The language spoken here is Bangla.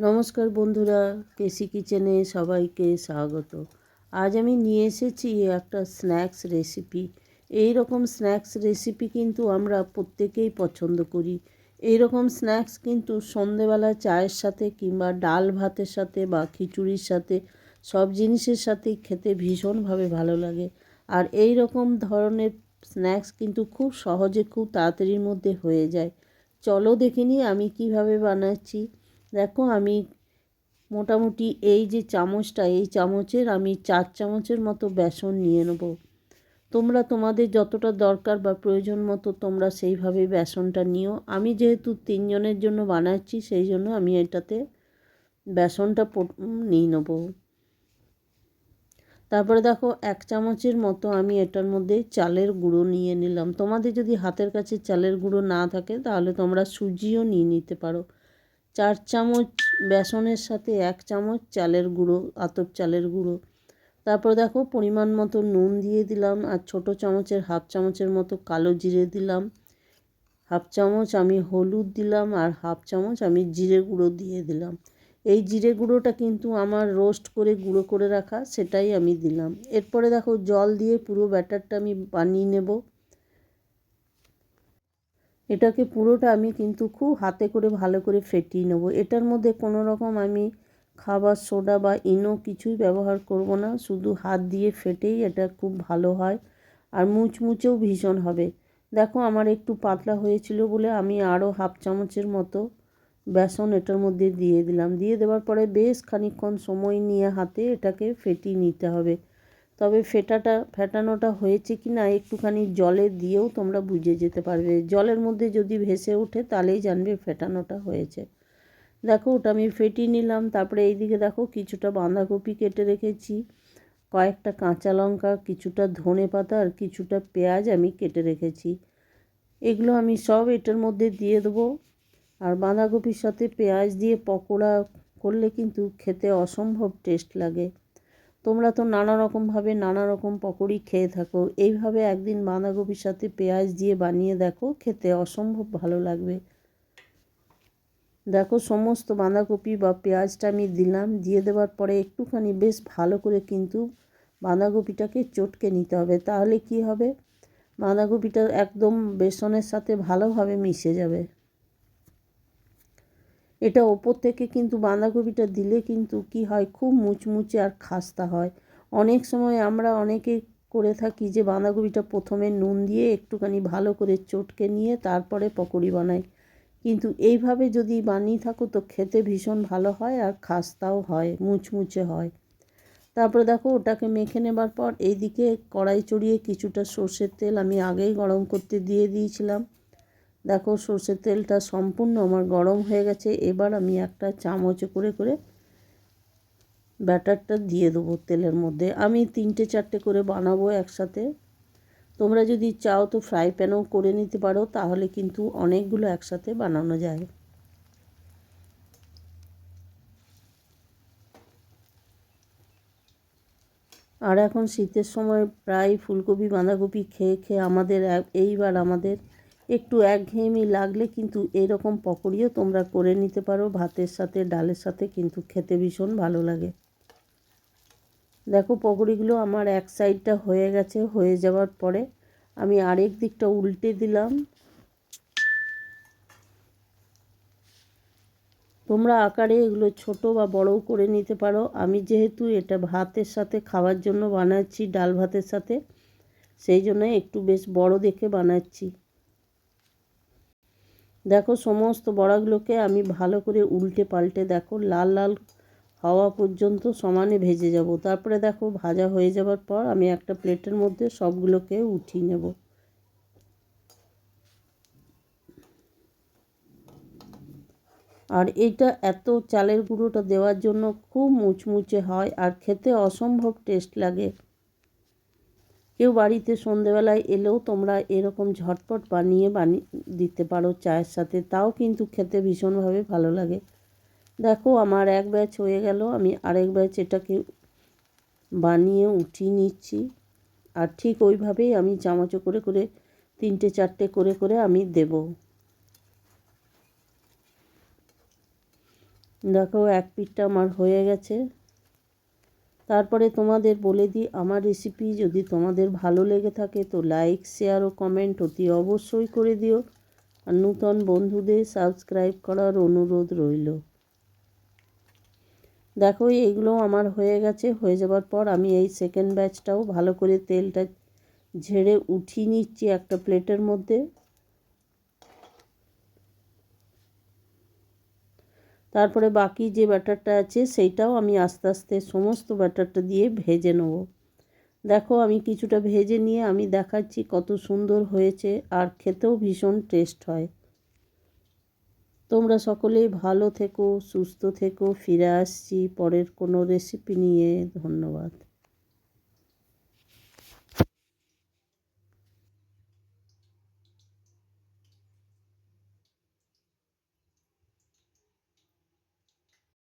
নমস্কার বন্ধুরা, কেসি কিচেনে সবাইকে স্বাগত। আজ আমি নিয়ে এসেছি একটা স্ন্যাক্স রেসিপি। এই রকম স্ন্যাক্স রেসিপি কিন্তু আমরা প্রত্যেকেই পছন্দ করি। এই রকম স্ন্যাক্স কিন্তু সন্ধেবেলা চায়ের সাথে কিংবা ডাল ভাতের সাথে বা খিচুড়ির সাথে সব জিনিসের সাথেই খেতে ভীষণভাবে ভালো লাগে। আর এই রকম ধরনের স্ন্যাক্স কিন্তু খুব সহজে খুব তাড়াতাড়ির মধ্যে হয়ে যায়। চলো দেখে নিই আমি কীভাবে বানাচ্ছি। দেখো আমি মোটামুটি এই যে চামচটা, এই চামচের আমি চার চামচের মতো বেসন নিয়ে নেব। তোমরা তোমাদের যতটা দরকার বা প্রয়োজন মতো তোমরা সেইভাবে বেসনটা নিও। আমি যেহেতু তিনজনের জন্য বানাচ্ছি, সেই জন্য আমি এটাতে বেসনটা নিয়ে নেব। তারপরে দেখো এক চামচের মতো আমি এটার মধ্যে চালের গুঁড়ো নিয়ে নিলাম। তোমাদের যদি হাতের কাছে চালের গুঁড়ো না থাকে, তাহলে তোমরা সুজিও নিয়ে নিতে পারো। চার চামচ বেসনের সাথে এক চামচ চালের গুঁড়ো, আতপ চালের গুঁড়ো। তারপর দেখো, পরিমাণ মতো নুন দিয়ে দিলাম আর ছোট চামচের, হাফ চামচের মতো কালো জিরে দিলাম। হাফ চামচ আমি হলুদ দিলাম আর হাফ চামচ আমি জিরে গুঁড়ো দিয়ে দিলাম। এই জিরে গুঁড়োটা কিন্তু আমার রোস্ট করে, গুঁড়ো করে রাখা, সেটাই আমি দিলাম। এরপরে দেখো, জল দিয়ে পুরো ব্যাটারটা আমি বানিয়ে নেব। এটাকে পুরোটা আমি কিন্তু খুব হাতে করে ভালো করে ফেটিয়ে নেব। এটার মধ্যে কোনো রকম আমি খাবার, সোডা বা ইনো কিছুই ব্যবহার করব না। শুধু হাত দিয়ে ফেটেই এটা খুব ভালো হয় আর মুচমুচেও ভীষণ হবে। দেখো আমার একটু পাতলা হয়েছিল বলে আমি আরও হাফ চামচের মতো বেসন এটার মধ্যে দিয়ে দিলাম। দিয়ে দেওয়ার পরে বেশ খানিকক্ষণ সময় নিয়ে হাতে এটাকে ফেটিয়ে নিতে হবে। তবে ফেটাটা, ফেটানোটা হয়েছে কি না একটুখানি জলে দিয়েও তোমরা বুঝে যেতে পারবে। জলের মধ্যে যদি ভেসে ওঠে তাহলেই জানবে ফেটানোটা হয়েছে। দেখো ওটা আমি ফেটিয়ে নিলাম, তারপরে এইদিকে দেখো কিছুটা বাঁধাকপি কেটে রেখেছি, কয়েকটা কাঁচা লঙ্কা, কিছুটা ধনে পাতা আর কিছুটা পেঁয়াজ আমি কেটে রেখেছি। এগুলো আমি সব এটার মধ্যে দিয়ে দেবো। আর বাঁধাকপির সাথে পেঁয়াজ দিয়ে পকোড়া করলে কিন্তু খেতে অসম্ভব টেস্ট লাগে। তোমরা তো নানা রকমভাবে নানা রকম পকোড়ি খেয়ে থাকো। এইভাবে একদিন বাঁধাকপির সাথে পেঁয়াজ দিয়ে বানিয়ে দেখো, খেতে অসম্ভব ভালো লাগবে। দেখো, সমস্ত বাঁধাকপি বা পেঁয়াজটা আমি দিলাম, দিয়ে দেওয়ার পরে একটুখানি বেশ ভালো করে কিন্তু বাঁধাকপিটাকে চটকে নিতে হবে। তাহলে কি হবে? বাঁধাকপিটা একদম বেসনের সাথে ভালোভাবে মিশে যাবে। এটা ওপর থেকে কিন্তু বাঁধাকপিটা দিলে কিন্তু কি হয়? খুব মুচমুচে আর খাস্তা হয়। অনেক সময় আমরা অনেকে করে থাকি যে বাঁধাকপিটা প্রথমে নুন দিয়ে একটুখানি ভালো করে চটকে নিয়ে তারপরে পকোড়ি বানাই। কিন্তু এইভাবে যদি বানিয়ে থাকো তো খেতে ভীষণ ভালো হয় আর খাস্তাও হয়, মুচমুচে হয়। তারপরে দেখো ওটাকে মেখে নেবার পর এইদিকে কড়াই চড়িয়ে কিছুটা সর্ষের তেল আমি আগেই গরম করতে দিয়ে দিয়েছিলাম। দেখো সর্ষের তেলটা সম্পূর্ণ আমার গরম হয়ে গেছে। এবার আমি একটা চামচে করে করে ব্যাটারটা দিয়ে দেবো তেলের মধ্যে। আমি তিনটে, চারটে করে বানাবো একসাথে। তোমরা যদি চাও তো ফ্রাই প্যানও করে নিতে পারো, তাহলে কিন্তু অনেকগুলো একসাথে বানানো যায়। আর এখন শীতের সময় প্রায় ফুলকপি, বাঁধাকপি খেয়ে খেয়ে আমাদের এইবার আমাদের একটু একঘেয়েমি লাগলে কিন্তু এরকম পকোড়িও তোমরা করে নিতে পারো। ভাতের সাথে, ডালের সাথে কিন্তু খেতে ভীষণ ভালো লাগে। দেখো পকোড়িগুলো আমার এক সাইডটা হয়ে গেছে, হয়ে যাওয়ার পরে আমি আরেক দিকটা উল্টে দিলাম। তোমরা আকারে এগুলো ছোট বা বড়ও করে নিতে পারো। আমি যেহেতু এটা ভাতের সাথে খাওয়ার জন্য বানাচ্ছি, ডাল ভাতের সাথে, সেই জন্য একটু বেশ বড় দেখে বানাচ্ছি। দেখো সমস্ত বড়াগুলোকে আমি ভালো করে উল্টে পাল্টে দেখো লাল লাল হওয়া পর্যন্ত সমানে ভেজে যাব। তারপরে দেখো ভাজা হয়ে যাওয়ার পর আমি একটা প্লেটের মধ্যে সবগুলোকে উঠিয়ে নেব। আর এইটা এত চালের গুঁড়োটা দেওয়ার জন্য খুব মুচমুচে হয় আর খেতে অসম্ভব টেস্ট লাগে। কেউ বাড়িতে সন্ধেবেলায় এলেও তোমরা এরকম ঝটপট বানিয়ে বানিয়ে দিতে পারো চায়ের সাথে। তাও কিন্তু খেতে ভীষণভাবে ভালো লাগে। দেখো, আমার এক ব্যাচ হয়ে গেল। আমি আরেক ব্যাচ এটাকে বানিয়ে উঠিয়ে নিচ্ছি। আর ঠিক ওইভাবেই আমি চামচে করে করে, তিনটে, চারটে করে করে আমি দেব। দেখো, এক পিঠটা আমার হয়ে গেছে। তারপরে তোমাদের বলে দিই, আমার রেসিপি যদি তোমাদের ভালো লেগে থাকে তো লাইক শেয়ার ও কমেন্ট অতি অবশ্যই করে দিও। আর নূতন বন্ধুদের সাবস্ক্রাইব করার অনুরোধ রইল। দেখো, এইগুলো আমার হয়ে গেছে, হয়ে যাবার পর আমি এই সেকেন্ড ব্যাচটাও ভালো করে তেলটা ঝেড়ে উঠিয়ে নিচ্ছি একটা প্লেটের মধ্যে। তারপরে বাকি যে ব্যাটারটা আছে সেইটাও আমি আস্তে আস্তে সমস্ত ব্যাটারটা দিয়ে ভেজে নেব। দেখো আমি কিছুটা ভেজে নিয়ে আমি দেখাচ্ছি কত সুন্দর হয়েছে আর খেতেও ভীষণ টেস্ট হয়। তোমরা সকলেই ভালো থেকো, সুস্থ থেকো, ফিরে আসছি পরের কোনো রেসিপি নিয়ে। ধন্যবাদ।